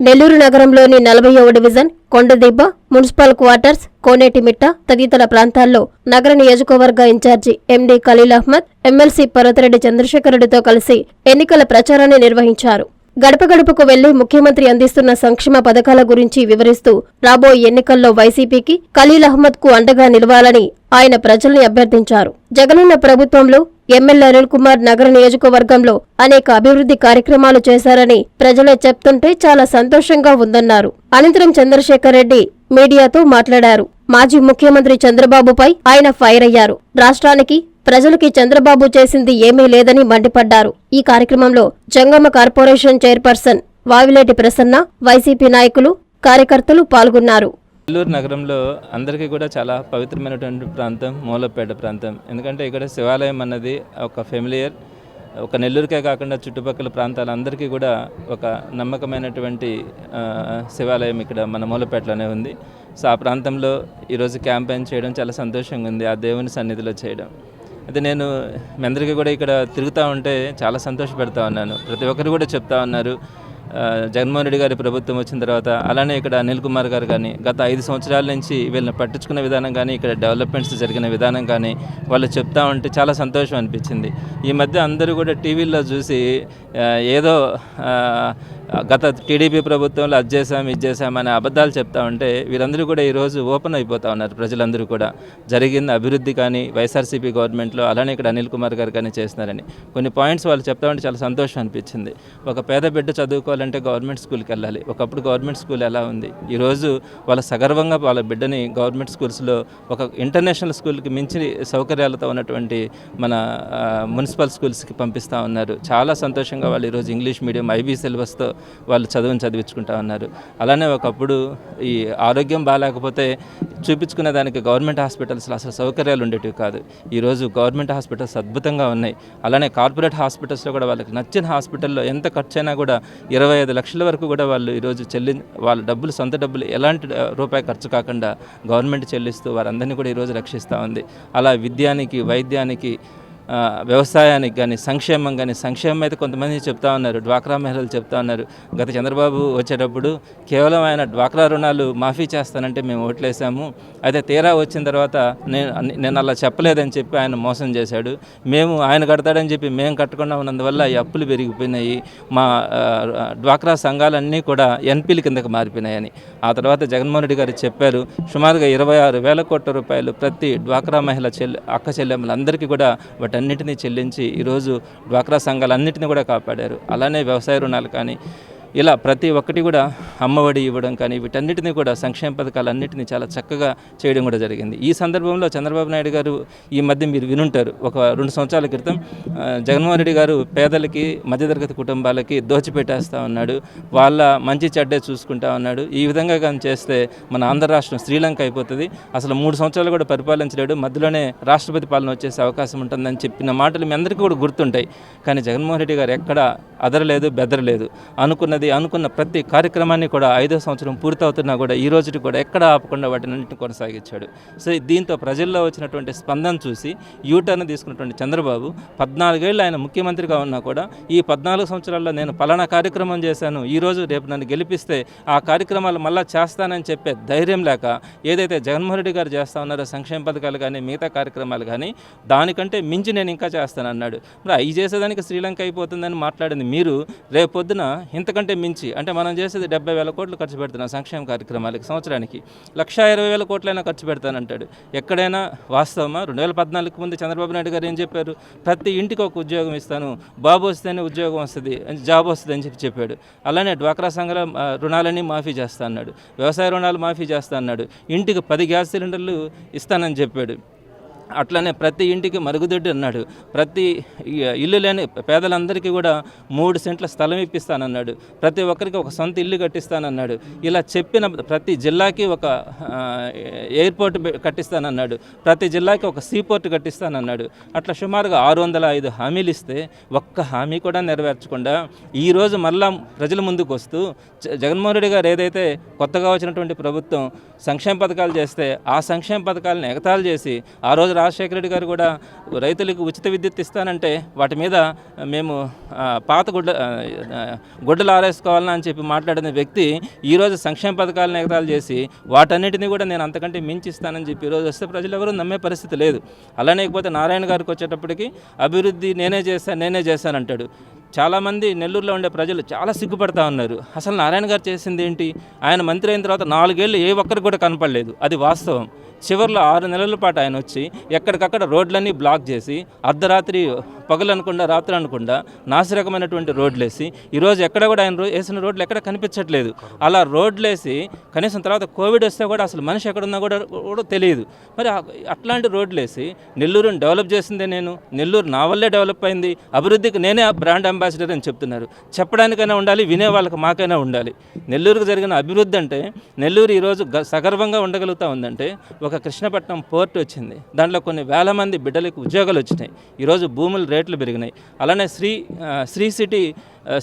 నెల్లూరు నగరంలోని నలభైవ division Kondadibba municipal quarters Konetimitta తదితర ప్రాంతాల్లో నగర నియోజకవర్గ incharge MD Khalil Ahmed MLC Parvathareddy చంద్రశేఖరరెడ్డితో కలిసి ఎన్నికల ప్రచారాన్ని నిర్వహించారు. గడప గడపకు వెళ్ళి ముఖ్యమంత్రి అందిస్తున్న సంక్షేమ పథకాల గురించి వివరిస్తూ రాబోయే ఎన్నికల్లో వైసీపీకి ఖలీల్ అహ్మద్కు అండగా నిలవాలని ఆయన ప్రజల్ని అభ్యర్థించారు. జగనన్న ప్రభుత్వంలో ఎమ్మెల్యే అనిల్ కుమార్ నగర నియోజకవర్గంలో అనేక అభివృద్ధి కార్యక్రమాలు చేశారని ప్రజలే చెప్తుంటే చాలా సంతోషంగా ఉందన్నారు. అనంతరం చంద్రశేఖర్ రెడ్డి మీడియాతో మాట్లాడారు. మాజీ ముఖ్యమంత్రి చంద్రబాబుపై ఆయన ఫైర్ అయ్యారు. రాష్ట్రానికి ప్రజలకి చంద్రబాబు చేసింది ఏమీ లేదని మండిపడ్డారు. ఈ కార్యక్రమంలో Jangama corporation chairperson Vavileti Prasanna YCP నాయకులు కార్యకర్తలు పాల్గొన్నారు. నెల్లూరు నగరంలో అందరికీ కూడా చాలా పవిత్రమైనటువంటి ప్రాంతం మూలపేట ప్రాంతం. ఎందుకంటే ఇక్కడ శివాలయం అన్నది ఒక ఫెమిలియర్ ఒక నెల్లూరుకే కాకుండా చుట్టుపక్కల ప్రాంతాలందరికీ కూడా ఒక నమ్మకమైనటువంటి శివాలయం ఇక్కడ మన మూలపేటలోనే ఉంది. సో ఆ ప్రాంతంలో ఈరోజు క్యాంపెయిన్ చేయడం చాలా సంతోషంగా ఉంది. ఆ దేవుని సన్నిధిలో చేయడం. అయితే నేను మీ అందరికీ కూడా ఇక్కడ తిరుగుతూ ఉంటే చాలా సంతోషపెడతా ఉన్నాను. ప్రతి ఒక్కరు కూడా చెప్తా ఉన్నారు. జగన్మోహన్ రెడ్డి గారి ప్రభుత్వం వచ్చిన తర్వాత అలానే ఇక్కడ అనిల్ కుమార్ గారు కానీ గత ఐదు సంవత్సరాల నుంచి వీళ్ళని పట్టించుకున్న విధానం కానీ ఇక్కడ డెవలప్మెంట్స్ జరిగిన విధానం కానీ వాళ్ళు చెప్తా ఉంటే చాలా సంతోషం అనిపించింది. ఈ మధ్య అందరూ కూడా టీవీల్లో చూసి ఏదో గత టీడీపీ ప్రభుత్వంలో అది చేసాం ఇది చేసాం అనే అబద్ధాలు చెప్తా ఉంటే వీరందరూ కూడా ఈరోజు ఓపెన్ అయిపోతా ఉన్నారు ప్రజలందరూ కూడా. జరిగిన అభివృద్ధి కానీ వైఎస్ఆర్సీపీ గవర్నమెంట్లో అలానే ఇక్కడ అనిల్ కుమార్ గారు కానీ చేస్తున్నారని. కొన్ని పాయింట్స్ వాళ్ళు చెప్తా ఉంటే చాలా సంతోషం అనిపించింది. ఒక పేద బిడ్డ చదువుకోవాలంటే గవర్నమెంట్ స్కూల్కి వెళ్ళాలి. ఒకప్పుడు గవర్నమెంట్ స్కూల్ ఎలా ఉంది? ఈరోజు వాళ్ళ సగర్వంగా వాళ్ళ బిడ్డని గవర్నమెంట్ స్కూల్స్లో ఒక ఇంటర్నేషనల్ స్కూల్కి మించి సౌకర్యాలతో ఉన్నటువంటి మన మున్సిపల్ స్కూల్స్కి పంపిస్తూ ఉన్నారు. చాలా సంతోషంగా వాళ్ళు ఈరోజు ఇంగ్లీష్ మీడియం ఐబీ సిలబస్తో వాళ్ళు చదువుని చదివించుకుంటా ఉన్నారు. అలానే ఒకప్పుడు ఈ ఆరోగ్యం బాగాలేకపోతే చూపించుకునే దానికి గవర్నమెంట్ హాస్పిటల్స్లో అసలు సౌకర్యాలు ఉండేటివి కాదు. ఈరోజు గవర్నమెంట్ హాస్పిటల్స్ అద్భుతంగా ఉన్నాయి. అలానే కార్పొరేట్ హాస్పిటల్స్లో కూడా వాళ్ళకి నచ్చిన హాస్పిటల్లో ఎంత ఖర్చైనా కూడా ఇరవై ఐదు లక్షల వరకు కూడా వాళ్ళు ఈరోజు చెల్లి వాళ్ళ డబ్బులు సొంత డబ్బులు ఎలాంటి రూపాయి ఖర్చు కాకుండా గవర్నమెంట్ చెల్లిస్తూ వారందరినీ కూడా ఈరోజు రక్షిస్తూ ఉంది. అలా విద్యానికి వైద్యానికి వ్యవసాయానికి కానీ సంక్షేమం కానీ సంక్షేమం అయితే కొంతమంది చెప్తా ఉన్నారు డ్వాక్రా మహిళలు చెప్తా ఉన్నారు. గత చంద్రబాబు వచ్చేటప్పుడు కేవలం ఆయన డ్వాక్రా రుణాలు మాఫీ చేస్తానంటే మేము ఓట్లేసాము. అయితే తీరా వచ్చిన తర్వాత నేను నేను అలా చెప్పలేదని చెప్పి ఆయన మోసం చేశాడు. మేము ఆయన కడతాడని చెప్పి మేము కట్టకుండా ఉన్నందువల్ల ఈ అప్పులు పెరిగిపోయినాయి. మా డ్వాక్రా సంఘాలన్నీ కూడా ఎన్పీల కిందకు మారిపోయినాయని. ఆ తర్వాత జగన్మోహన్ రెడ్డి గారు చెప్పారు సుమారుగా ఇరవై ఆరు వేల కోట్ల రూపాయలు ప్రతి డ్వాక్రా మహిళ చెల్లి అక్క చెల్లెమ్మలందరికీ కూడా వాటన్నిటిని చెల్లించి ఈరోజు డ్వాక్రా సంఘాలన్నింటినీ కూడా కాపాడారు. అలానే వ్యవసాయ రుణాలు కానీ ఇలా ప్రతి ఒక్కటి కూడా అమ్మఒడి ఇవ్వడం కానీ వీటన్నిటిని కూడా సంక్షేమ పథకాలన్నింటినీ చాలా చక్కగా చేయడం కూడా జరిగింది. ఈ సందర్భంలో చంద్రబాబు నాయుడు గారు ఈ మధ్య మీరు వినుంటారు. ఒక రెండు సంవత్సరాల క్రితం జగన్మోహన్ రెడ్డి గారు పేదలకి మధ్యతరగతి కుటుంబాలకి దోచిపెట్టేస్తా ఉన్నాడు. వాళ్ళ మంచి చెడ్డే చూసుకుంటా ఉన్నాడు. ఈ విధంగా కానీ చేస్తే మన ఆంధ్ర రాష్ట్రం శ్రీలంక అయిపోతుంది. అసలు మూడు సంవత్సరాలు కూడా పరిపాలించలేడు. మధ్యలోనే రాష్ట్రపతి పాలన వచ్చేసే అవకాశం ఉంటుందని చెప్పిన మాటలు మీ అందరికీ కూడా గుర్తుంటాయి. కానీ జగన్మోహన్ రెడ్డి గారు ఎక్కడ అదరలేదు బెదరలేదు. అనుకున్న అనుకున్నది అనుకున్న ప్రతి కార్యక్రమాన్ని కూడా ఐదో సంవత్సరం పూర్తవుతున్నా కూడా ఈ రోజుకి కూడా ఎక్కడ ఆపకుండా వాటినన్నింటిని కొనసాగించాడు. సో దీంతో ప్రజల్లో వచ్చినటువంటి స్పందన చూసి యూటర్న్ తీసుకున్నటువంటి చంద్రబాబు పద్నాలుగేళ్ళు ఆయన ముఖ్యమంత్రిగా ఉన్నా కూడా ఈ పద్నాలుగు సంవత్సరాల్లో నేను పలానా కార్యక్రమం చేశాను ఈ రోజు రేపు నన్ను గెలిపిస్తే ఆ కార్యక్రమాలు మళ్ళా చేస్తానని చెప్పే ధైర్యం లేక ఏదైతే జగన్మోహన్ రెడ్డి గారు చేస్తా ఉన్నారో సంక్షేమ పథకాలు కానీ మిగతా కార్యక్రమాలు కానీ దానికంటే మించి నేను ఇంకా చేస్తానన్నాడు. మరి అవి చేసేదానికి శ్రీలంక అయిపోతుందని మాట్లాడింది మీరు రేపొద్దున ఇంతకంటే మించి అంటే మనం చేసేది డెబ్బై వేల కోట్లు ఖర్చు పెడుతున్నాం సంక్షేమ కార్యక్రమాలకి సంవత్సరానికి. లక్షా ఇరవై వేల కోట్లైనా ఖర్చు పెడతానంటాడు. ఎక్కడైనా వాస్తవమా? రెండు వేల పద్నాలుగు ముందు చంద్రబాబు నాయుడు గారు ఏం చెప్పారు? ప్రతి ఇంటికి ఒక ఉద్యోగం ఇస్తాను బాబు వస్తేనే ఉద్యోగం వస్తుంది జాబ్ వస్తుంది అని చెప్పి చెప్పాడు. అలానే డ్వాక్రా సంఘాల రుణాలన్నీ మాఫీ చేస్తా అన్నాడు. వ్యవసాయ రుణాలు మాఫీ చేస్తా అన్నాడు. ఇంటికి పది గ్యాస్ సిలిండర్లు ఇస్తానని చెప్పాడు. అట్లనే ప్రతి ఇంటికి మరుగుదొడ్డి అన్నాడు. ప్రతి ఇల్లు లేని పేదలందరికీ కూడా మూడు సెంట్ల స్థలం ఇప్పిస్తానన్నాడు. ప్రతి ఒక్కరికి ఒక సొంత ఇల్లు కట్టిస్తానన్నాడు. ఇలా చెప్పిన ప్రతి జిల్లాకి ఒక ఎయిర్పోర్ట్ కట్టిస్తానన్నాడు. ప్రతి జిల్లాకి ఒక సీపోర్ట్ కట్టిస్తానన్నాడు. అట్లా సుమారుగా ఆరు వందల ఐదు హామీలు ఇస్తే ఒక్క హామీ కూడా నెరవేర్చకుండా ఈరోజు మళ్ళా ప్రజల ముందుకు వస్తూ జ- జగన్మోహన్ రెడ్డి గారు ఏదైతే కొత్తగా వచ్చినటువంటి ప్రభుత్వం సంక్షేమ పథకాలు చేస్తే ఆ సంక్షేమ పథకాలను ఎగతాలు చేసి ఆ రోజు రాజశేఖర రెడ్డి గారు కూడా రైతులకు ఉచిత విద్యుత్ ఇస్తానంటే వాటి మీద మేము పాత గుడ్డ గుడ్డలు ఆరేసుకోవాలని అని చెప్పి మాట్లాడిన వ్యక్తి ఈరోజు సంక్షేమ పథకాలను ఎగతాలు చేసి వాటన్నిటిని కూడా నేను అంతకంటే మించి ఇస్తానని చెప్పి ఈరోజు వస్తే ప్రజలు ఎవరూ నమ్మే పరిస్థితి లేదు. అలానే ఇకపోతే నారాయణ గారికి వచ్చేటప్పటికి అభివృద్ధి నేనే చేశాను నేనే చేశానంటాడు చాలామంది నెల్లూరులో ఉండే ప్రజలు చాలా సిగ్గుపడతా ఉన్నారు. అసలు నారాయణ గారు చేసింది ఏంటి? ఆయన మంత్రి అయిన తర్వాత నాలుగేళ్ళు ఏ ఒక్కరికి కూడా కనపడలేదు. అది వాస్తవం. చివరిలో ఆరు నెలల పాటు ఆయన వచ్చి ఎక్కడికక్కడ రోడ్లన్నీ బ్లాక్ చేసి అర్ధరాత్రి పగలనకుండా రాత్రి అనకుండా నాసిరకమైనటువంటి రోడ్లు వేసి ఈరోజు ఎక్కడ కూడా ఆయన రో- వేసిన రోడ్లు ఎక్కడ కనిపించట్లేదు. అలా రోడ్లు వేసి కనీసం తర్వాత కోవిడ్ వస్తే కూడా అసలు మనిషి ఎక్కడున్నా కూడా కూడా తెలియదు. మరి అట్లాంటి రోడ్లు వేసి నెల్లూరుని డెవలప్ చేసిందే నేను? నెల్లూరు నా వల్లే డెవలప్ అయింది. అభివృద్ధికి నేనే బ్రాండ్ అంబాసిడర్ అని చెప్తున్నారు. చెప్పడానికైనా ఉండాలి వినే వాళ్ళకి మాకైనా ఉండాలి. నెల్లూరుకు జరిగిన అభివృద్ధి అంటే నెల్లూరు ఈరోజు గ సగర్వంగా ఉండగలుగుతా ఉందంటే ఒక కృష్ణపట్నం పోర్ట్ వచ్చింది. దాంట్లో కొన్ని వేల మంది బిడ్డలకు ఉద్యోగాలు వచ్చినాయి. ఈరోజు భూముల రేట్లు పెరిగినాయి. అలానే శ్రీ శ్రీ సిటీ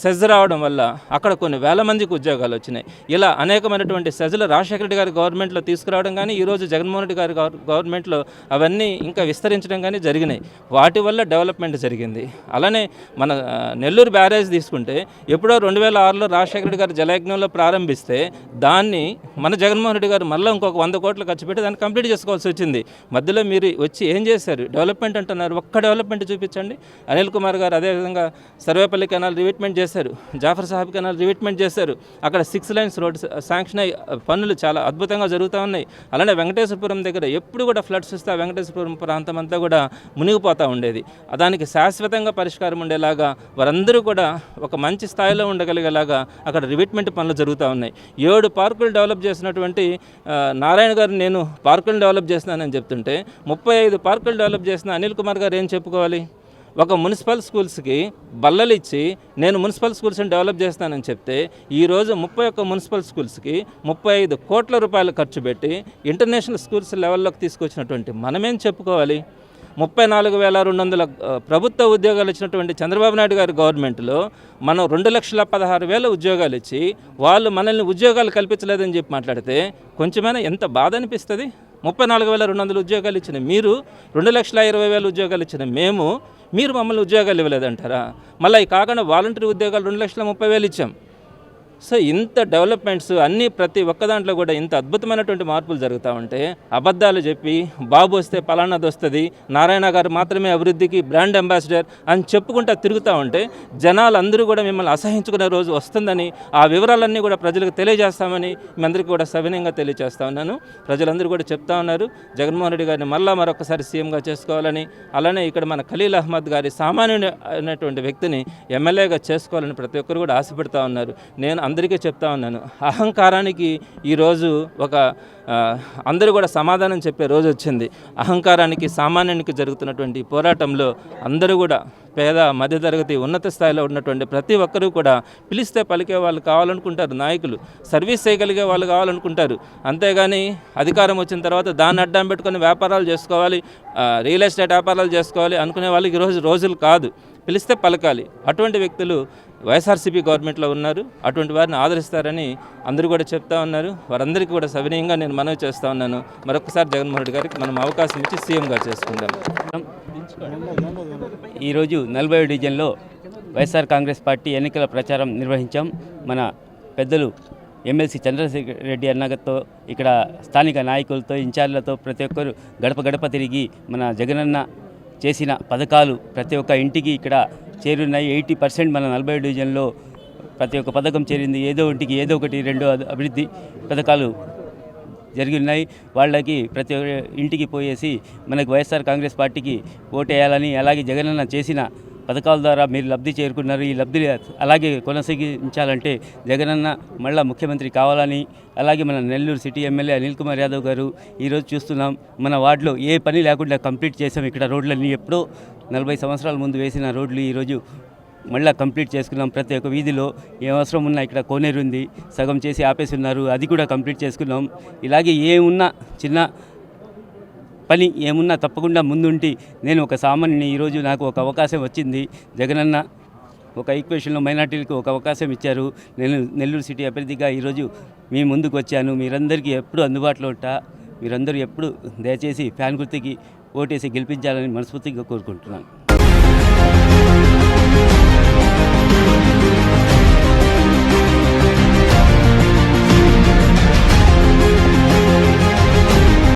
సెజ్ రావడం వల్ల అక్కడ కొన్ని వేల మందికి ఉద్యోగాలు వచ్చినాయి. ఇలా అనేకమైనటువంటి సెజ్లు రాజశేఖర రెడ్డి గారి గవర్నమెంట్లో తీసుకురావడం కానీ ఈరోజు జగన్మోహన్ రెడ్డి గారి గవర్నమెంట్లో అవన్నీ ఇంకా విస్తరించడం కానీ జరిగినాయి. వాటి వల్ల డెవలప్మెంట్ జరిగింది. అలానే మన నెల్లూరు బ్యారేజ్ తీసుకుంటే ఎప్పుడో రెండు వేల ఆరులో రాజశేఖర రెడ్డి గారు జలయజ్ఞంలో ప్రారంభిస్తే దాన్ని మన జగన్మోహన్ రెడ్డి గారు మళ్ళీ ఇంకొక వంద కోట్లు ఖర్చు పెట్టి దాన్ని కంప్లీట్ చేసుకోవాల్సి వచ్చింది. మధ్యలో మీరు వచ్చి ఏం చేశారు? డెవలప్మెంట్ అంటున్నారు. ఒక్క డెవలప్మెంట్ చూపించండి. అనిల్ కుమార్ గారు అదేవిధంగా సర్వేపల్లి కెనాల్ రివిట్మెంట్ చేశారు. జాఫర్ సాహెబ్ కెనాల్ రివిట్మెంట్ చేశారు. అక్కడ సిక్స్ లైన్స్ రోడ్ శాంక్షన్ అయ్యి పనులు చాలా అద్భుతంగా జరుగుతూ ఉన్నాయి. అలానే వెంకటేశ్వరపురం దగ్గర ఎప్పుడు కూడా ఫ్లడ్స్ వస్తే వెంకటేశ్వరపురం ప్రాంతం అంతా కూడా మునిగిపోతూ ఉండేది. దానికి శాశ్వతంగా పరిష్కారం ఉండేలాగా వారందరూ కూడా ఒక మంచి స్థాయిలో ఉండగలిగేలాగా అక్కడ రివిట్మెంట్ పనులు జరుగుతూ ఉన్నాయి. ఏడు పార్కులు డెవలప్ చేసినటువంటి నారాయణ గారు నేను పార్కులు డెవలప్ చేస్తున్నానని చెప్తుంటే ముప్పై ఐదు పార్కులు డెవలప్ చేసిన అనిల్ కుమార్ గారు ఏం చెప్పుకోవాలి? ఒక మున్సిపల్ స్కూల్స్కి బల్లలు ఇచ్చి నేను మున్సిపల్ స్కూల్స్ని డెవలప్ చేస్తానని చెప్తే ఈరోజు ముప్పై ఒక్క మున్సిపల్ స్కూల్స్కి ముప్పై ఐదు కోట్ల రూపాయలు ఖర్చు పెట్టి ఇంటర్నేషనల్ స్కూల్స్ లెవెల్లోకి తీసుకొచ్చినటువంటి మనమేం చెప్పుకోవాలి? ముప్పై నాలుగు వేల రెండు వందల ప్రభుత్వ ఉద్యోగాలు ఇచ్చినటువంటి చంద్రబాబు నాయుడు గారి గవర్నమెంట్లో మనం రెండు లక్షల పదహారు వేల ఉద్యోగాలు ఇచ్చి వాళ్ళు మనల్ని ఉద్యోగాలు కల్పించలేదని చెప్పి మాట్లాడితే కొంచెమైనా ఎంత బాధ అనిపిస్తుంది? ముప్పై నాలుగు వేల రెండు వందల ఉద్యోగాలు ఇచ్చిన మీరు రెండు లక్షల ఇరవై వేల ఉద్యోగాలు ఇచ్చిన మేము మీరు మమ్మల్ని ఉద్యోగాలు ఇవ్వలేదంటారా? మళ్ళీ కాకుండా వాలంటీర్ ఉద్యోగాలు రెండు లక్షల ముప్పై వేలు ఇచ్చాం. సో ఇంత డెవలప్మెంట్స్ అన్నీ ప్రతి ఒక్క దాంట్లో కూడా ఇంత అద్భుతమైనటువంటి మార్పులు జరుగుతూ ఉంటే అబద్ధాలు చెప్పి బాబు వస్తే పలానాది వస్తుంది నారాయణ గారు మాత్రమే అభివృద్ధికి బ్రాండ్ అంబాసిడర్ అని చెప్పుకుంటా తిరుగుతూ ఉంటే జనాలు అందరూ కూడా మిమ్మల్ని అసహించుకునే రోజు వస్తుందని ఆ వివరాలన్నీ కూడా ప్రజలకు తెలియజేస్తామని మీ అందరికీ కూడా సవినయంగా తెలియజేస్తా ఉన్నాను. ప్రజలందరూ కూడా చెప్తా ఉన్నారు జగన్మోహన్ రెడ్డి గారిని మళ్ళా మరొకసారి సీఎంగా చేసుకోవాలని అలానే ఇక్కడ మన ఖలీల్ అహ్మద్ గారి సామాన్యుడు అయినటువంటి వ్యక్తిని ఎమ్మెల్యేగా చేసుకోవాలని ప్రతి ఒక్కరు కూడా ఆశపడతా ఉన్నారు. నేను అందరికీ చెప్తా ఉన్నాను. అహంకారానికి ఈరోజు ఒక అందరూ కూడా సమాధానం చెప్పే రోజు వచ్చింది. అహంకారానికి సామాన్యానికి జరుగుతున్నటువంటి పోరాటంలో అందరూ కూడా పేద మధ్యతరగతి ఉన్నత స్థాయిలో ఉన్నటువంటి ప్రతి ఒక్కరూ కూడా పిలిస్తే పలికే వాళ్ళు కావాలనుకుంటారు నాయకులు. సర్వీస్ చేయగలిగే వాళ్ళు కావాలనుకుంటారు. అంతేగాని అధికారం వచ్చిన తర్వాత దాన్ని అడ్డం పెట్టుకొని వ్యాపారాలు చేసుకోవాలి రియల్ ఎస్టేట్ వ్యాపారాలు చేసుకోవాలి అనుకునే వాళ్ళకి ఈరోజు రోజులు కాదు. పిలిస్తే పలకాలి. అటువంటి వ్యక్తులు వైఎస్ఆర్సీపీ గవర్నమెంట్లో ఉన్నారు. అటువంటి వారిని ఆదరిస్తారని అందరూ కూడా చెప్తా ఉన్నారు. వారందరికీ కూడా సవినయంగా నేను మనవి చేస్తా ఉన్నాను. మరొకసారి జగన్మోహన్ రెడ్డి గారికి మనం అవకాశం ఇచ్చి సీఎంగా చేసుకుందాం. ఈరోజు నలభై డివిజన్లో వైఎస్ఆర్ కాంగ్రెస్ పార్టీ ఎన్నికల ప్రచారం నిర్వహించాం. మన పెద్దలు ఎమ్మెల్సీ చంద్రశేఖర్ రెడ్డి అన్నగతో ఇక్కడ స్థానిక నాయకులతో ఇన్ఛార్జ్లతో ప్రతి ఒక్కరు గడప గడప తిరిగి మన జగనన్న చేసిన పథకాలు ప్రతి ఒక్క ఇంటికి ఇక్కడ చేరున్నాయి. ఎయిటీ పర్సెంట్ మన నలభై డివిజన్లో ప్రతి ఒక్క పథకం చేరింది. ఏదో ఇంటికి ఏదో ఒకటి రెండో అభివృద్ధి పథకాలు జరిగి ఉన్నాయి వాళ్ళకి ప్రతి ఒక్క ఇంటికి పోయేసి మనకు వైఎస్ఆర్ కాంగ్రెస్ పార్టీకి ఓటేయాలని అలాగే జగనన్న చేసిన పథకాల ద్వారా మీరు లబ్ధి చేరుకున్నారు. ఈ లబ్ధి అలాగే కొనసాగించాలంటే జగనన్న మళ్ళా ముఖ్యమంత్రి కావాలని అలాగే మన నెల్లూరు సిటీ ఎమ్మెల్యే అనిల్ కుమార్ యాదవ్ గారు ఈరోజు చూస్తున్నాం. మన వార్డులో ఏ పని లేకుండా కంప్లీట్ చేసాం ఇక్కడ రోడ్లన్నీ. ఎప్పుడో నలభై సంవత్సరాల ముందు వేసిన రోడ్లు ఈరోజు మళ్ళీ కంప్లీట్ చేసుకున్నాం. ప్రతి ఒక్క వీధిలో ఏ అవసరం ఉన్నా ఇక్కడ కోనేరు ఉంది. సగం చేసి ఆపేసి ఉన్నారు. అది కూడా కంప్లీట్ చేసుకున్నాం. ఇలాగే ఏమున్నా చిన్న పని ఏమున్నా తప్పకుండా ముందుంటి. నేను ఒక సామాన్యుని. ఈరోజు నాకు ఒక అవకాశం వచ్చింది. జగనన్న ఒక ఈక్వేషన్లో మైనార్టీలకు ఒక అవకాశం ఇచ్చారు. నేను నెల్లూరు సిటీ అభ్యర్థిగా ఈరోజు మీ ముందుకు వచ్చాను. మీరందరికీ ఎప్పుడు అందుబాటులో ఉంటా. మీరందరూ ఎప్పుడు దయచేసి ఫ్యాన్ గుర్తికి ఓటేసి గెలిపించాలని మనస్ఫూర్తిగా కోరుకుంటున్నాను.